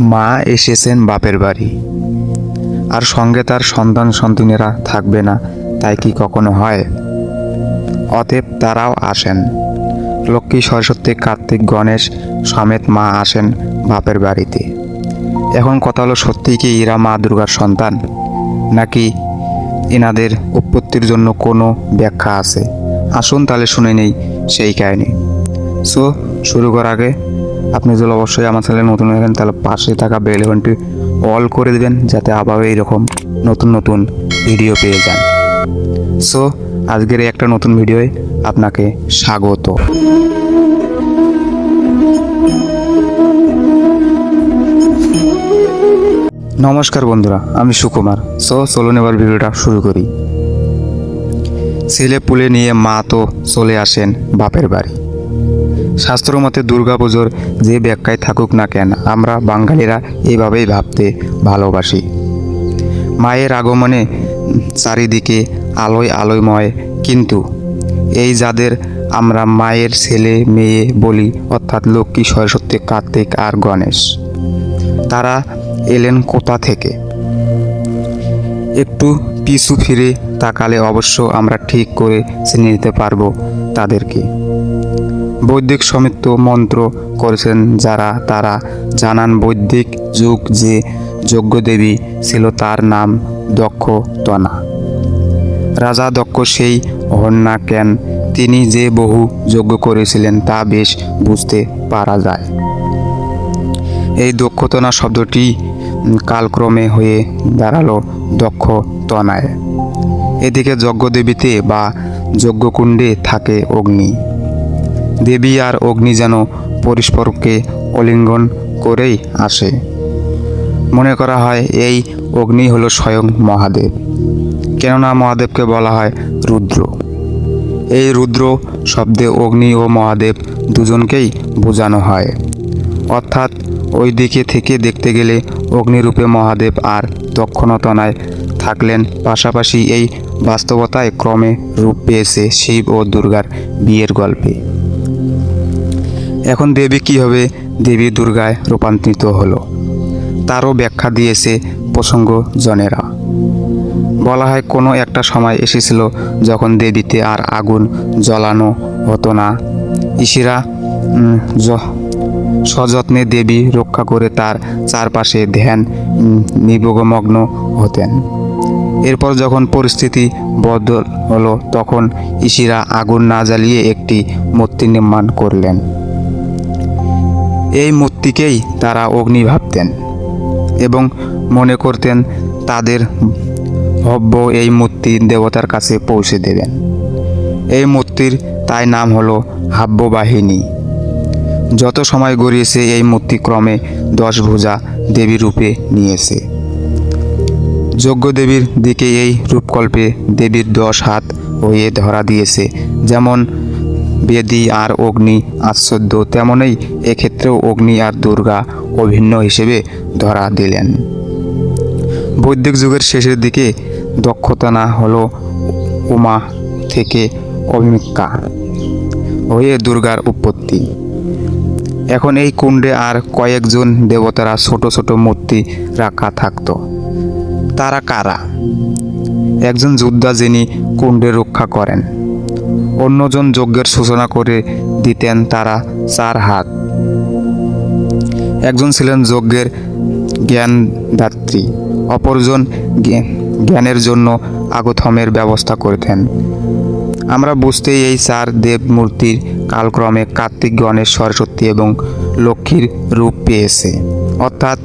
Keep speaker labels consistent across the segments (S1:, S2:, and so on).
S1: মা এসেছেন বাপের বাড়ি। আর সঙ্গে তার সন্তান সন্তানেরা থাকবে না, তাই কি কখনো হয়? অতএব তারাও আসেন। লক্ষ্মী সরস্বতী, কার্তিক, গণেশ সমেত মা আসেন বাপের বাড়িতে। এখন কথা হলো, সত্যিই কি ইরা মা দুর্গার সন্তান? নাকি এনাদের উৎপত্তির জন্য কোনো ব্যাখ্যা আছে? আসুন তাহলে শুনে নেই সেই কাহিনী। সো, শুরু করার আগে। আপনি যদি অবশ্যই আমার চ্যানেলে নতুন হয়ে থাকেন, তাহলে পাশে থাকা বেল আইকনটি অল করে দেবেন, যাতে আবার এইরকম নতুন নতুন ভিডিও পেয়ে যান। সো আজকের একটা নতুন ভিডিওয় আপনাকে স্বাগত। নমস্কার বন্ধুরা, আমি সুকুমার। সো চলুন এবার ভিডিওটা শুরু করি। ছেলে পুলে নিয়ে মা তো চলে আসেন বাপের বাড়ি। শাস্ত্র মতে দুর্গাপুজোর যে ব্যাখ্যায় থাকুক না কেন, আমরা বাঙালিরা এইভাবেই ভাবতে ভালোবাসি। মায়ের আগমনে চারিদিকে আলোয় আলোয়ময় কিন্তু এই যাদের আমরা মায়ের ছেলে, মেয়ে বলি, অর্থাৎ লক্ষ্মী, সরস্বতী, কার্তিক আর গণেশ, তারা এলেন কোথা থেকে? একটু পিছু ফিরে তাকালে অবশ্য আমরা ঠিক করে চিনে নিতে পারব তাদেরকে। বৈদিক সমিত্ব মন্ত্র করেছেন যারা, তারা জানান বৈদিক যুগ যে যজ্ঞ দেবী ছিল তার নাম দক্ষ তনা রাজা দক্ষ সেই হন না কেন? তিনি যে বহু যজ্ঞ করেছিলেন তা বেশ বুঝতে পারা যায়। এই দক্ষতনা শব্দটি কালক্রমে হয়ে দাঁড়াল দক্ষ তনায় এদিকে যজ্ঞদেবীতে বা যজ্ঞকুণ্ডে থাকে অগ্নি। দেবী আর অগ্নি যেন পরস্পরকে অলিঙ্গন করেই আসে। মনে করা হয় এই অগ্নি হলো স্বয়ং মহাদেব। কেননা মহাদেবকে বলা হয় রুদ্র। এই রুদ্র শব্দে অগ্নি ও মহাদেব দুজনকেই বোঝানো হয়। অর্থাৎ ওই দিকে থেকে দেখতে গেলে অগ্নিরূপে মহাদেব আর দক্ষিণতনায় থাকলেন। পাশাপাশি এই বাস্তবতায় ক্রমে রূপ পেয়েছে শিব ও দুর্গার বিয়ের গল্পে। এখন দেবী কীভাবে দেবী দুর্গায় রূপান্তরিত হলো। তারও ব্যাখ্যা দিয়েছে প্রসঙ্গজনেরা বলা হয় কোনো একটা সময় এসেছিল যখন দেবীতে আর আগুন জ্বলানো হতো না। ইশিরা সযত্নে দেবী রক্ষা করে তার চারপাশে ধ্যান উম, নিমগ্ন হতেন। এরপর যখন পরিস্থিতি বদল হলো তখন ইশিরা আগুন না জ্বালিয়ে একটি মূর্তি নির্মাণ করলেন। এই মূর্তিকেই তারা অগ্নি ভাবতেন এবং মনে করতেন তাদের ভব্য এই মূর্তি দেবতার কাছে পৌঁছে দেবেন। এই মূর্তির তাই নাম হলো হাব্য বাহিনী যত সময় গড়িয়েছে এই মূর্তি ক্রমে দশ ভুজা দেবী রূপে নিয়েছে। যজ্ঞ দেবীর দিকে এই রূপকল্পে দেবীর দশ হাত হয়ে ধরা দিয়েছে। যেমন বেদি আর অগ্নি আশ্চর্য তেমনই এক্ষেত্রেও অগ্নি আর দুর্গা অভিন্ন হিসেবে ধরা দিলেন। বৈদিক যুগের শেষের দিকে দক্ষতা না হলো উমা থেকে অভিমিকা হয়ে দুর্গার উৎপত্তি। এখন এই কুণ্ডে আর কয়েকজন দেবতারা ছোট ছোট মূর্তি রাখা থাকত। তারা কারা? একজন যোদ্ধা যিনি কুণ্ডে রক্ষা করেন। অন্যজন যজ্ঞের সূচনা করে দিতেন তারা চার হাত। একজন ছিলেন যজ্ঞের জ্ঞানদাত্রী, অপরজন জ্ঞানের জন্য আগথমের ব্যবস্থা করতেন। আমরা বুঝতেই এই চার দেব মূর্তির কালক্রমে কার্তিক, গণেশ, সরস্বতী এবং লক্ষ্মীর রূপ পেয়েছে। অর্থাৎ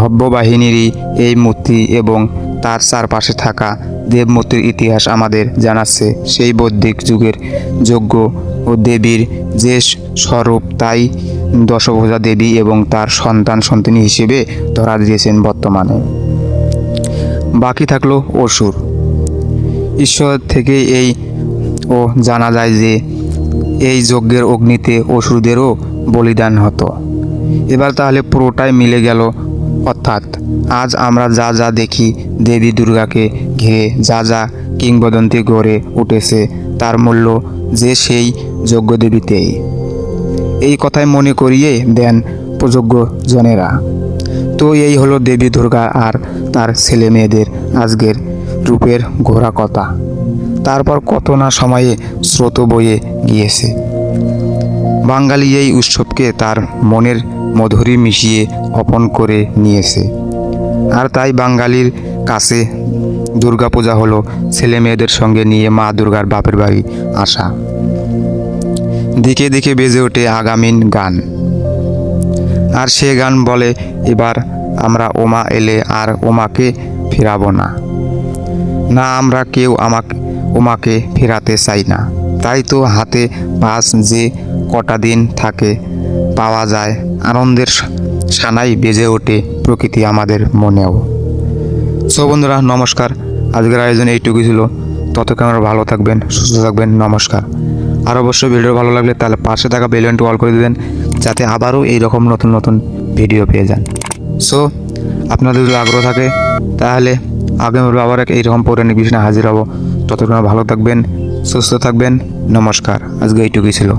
S1: হব্য বাহিনীরই এই মূর্তি এবং তার চারপাশে থাকা দেবমূর্তির ইতিহাস আমাদের জানাচ্ছে। সেই বৌদ্ধিক যুগের যজ্ঞ ও দেবীর যে স্বরূপ, তাই দশভোজা দেবী এবং তার সন্তান সন্তানী হিসেবে ধরা দিয়েছেন বর্তমানে। বাকি থাকল অসুর। ঈশ্বর থেকে এই ও জানা যায় যে এই যজ্ঞের অগ্নিতে অসুরদেরও বলিদান হতো। এবার তাহলে পুরোটাই মিলে গেল অর্থাৎ আজ আমরা যা যা দেখি দেবী দুর্গাকে ঘিরে, যা যা কিংবদন্তি গড়ে উঠেছে, তার মূল্য যে সেই যজ্ঞদেবীতেই। এই কথাই মনে করিয়ে দেন প্রযোগ্য জনেরা তো এই হলো দেবী দুর্গা আর তার ছেলে মেয়েদের আজকের রূপের ঘোরা কথা। তারপর কত না সময়ে স্রোত বয়ে গিয়েছে। বাঙালি এই উৎসবকে তার মনের মধুরি মিশিয়ে অপন করে নিয়েছে। আর তাই বাঙালির কাছে দুর্গাপূজা হলো ছেলে মেয়েদের সঙ্গে নিয়ে মা দুর্গার বাপের বাড়ি আসা। দিকে দিকে বেজে ওঠে আগামীন গান। আর সে গান বলে, এবার আমরা ওমা এলে আর ওমাকে ফেরাবো না। না, আমরা কেউ আমাকে, ওমাকে ফেরাতে চাই না। তাই তো হাতে পাস যে কটা দিন থাকে, পাওয়া যায়, আনন্দের সানাই বেজে ওঠে প্রকৃতি আমাদের মনেও। সো বন্ধুরা, নমস্কার। আজকের আয়োজন এইটুকুই ছিল। ততক্ষণ আপনারা ভালো থাকবেন, সুস্থ থাকবেন, নমস্কার। আর অবশ্যই ভিডিও ভালো লাগলে তাহলে পাশে থাকা বেলুনটি অল করে দেবেন, যাতে আবারও এইরকম নতুন নতুন ভিডিও পেয়ে যান। সো আপনাদের যদি আগ্রহ থাকে, তাহলে আগামী আবার এক এইরকম পৌরাণিক বিষয় হাজির হব। ততক্ষণ ভালো থাকবেন, সুস্থ থাকবেন, নমস্কার। আজকে এইটুকুই ছিল।